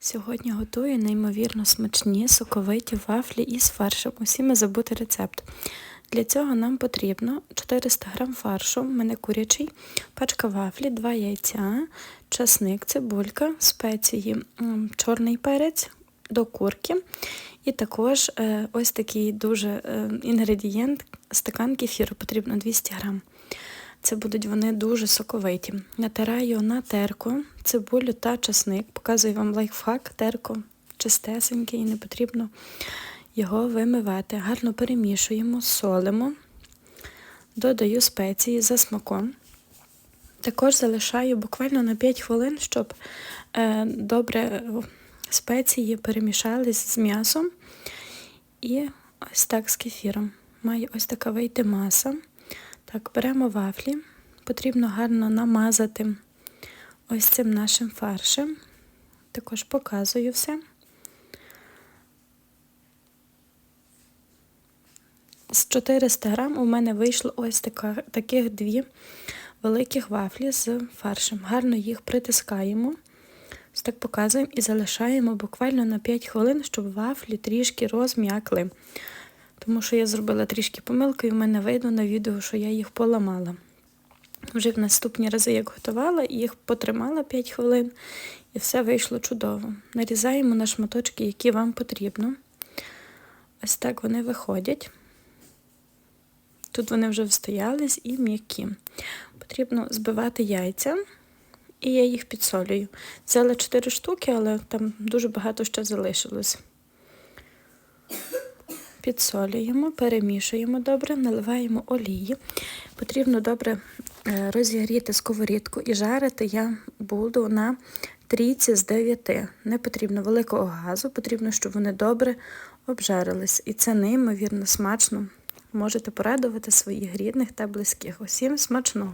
Сьогодні готую неймовірно смачні соковиті вафлі із фаршем. Усім забути рецепт. Для цього нам потрібно 400 г фаршу, в мене курячий, пачка вафлі, 2 яйця, часник, цибулька, спеції, чорний перець до курки. І також е, ось такий дуже е, інгредієнт, стакан кефіру, потрібно 200 г. Це будуть вони дуже соковиті. Натираю на терку, цибулю та часник. Показую вам лайфхак, терко чистесенький і не потрібно його вимивати. Гарно перемішуємо, солимо, додаю спеції за смаком. Також залишаю буквально на 5 хвилин, щоб е, добре спеції перемішались з м'ясом. І ось так з кефіром. Має ось така вийти маса. Так, беремо вафлі, потрібно гарно намазати ось цим нашим фаршем. Також показую все. З 400 грам у мене вийшло ось така, таких дві великих вафлі з фаршем. Гарно їх притискаємо, ось так показуємо і залишаємо буквально на 5 хвилин, щоб вафлі трішки розм'якли тому що я зробила трішки помилку, і в мене видно на відео, що я їх поламала. Вже в наступні рази, як готувала, їх потримала 5 хвилин, і все вийшло чудово. Нарізаємо на шматочки, які вам потрібно. Ось так вони виходять. Тут вони вже встоялись і м'які. Потрібно збивати яйця, і я їх підсолюю. Взяла 4 штуки, але там дуже багато ще залишилось підсолюємо, перемішуємо добре, наливаємо олії. Потрібно добре е, розігріти сковорідку і жарити я буду на трійці з 9. Не потрібно великого газу, потрібно, щоб вони добре обжарились. І це неймовірно смачно. Можете порадувати своїх рідних та близьких. Усім смачного!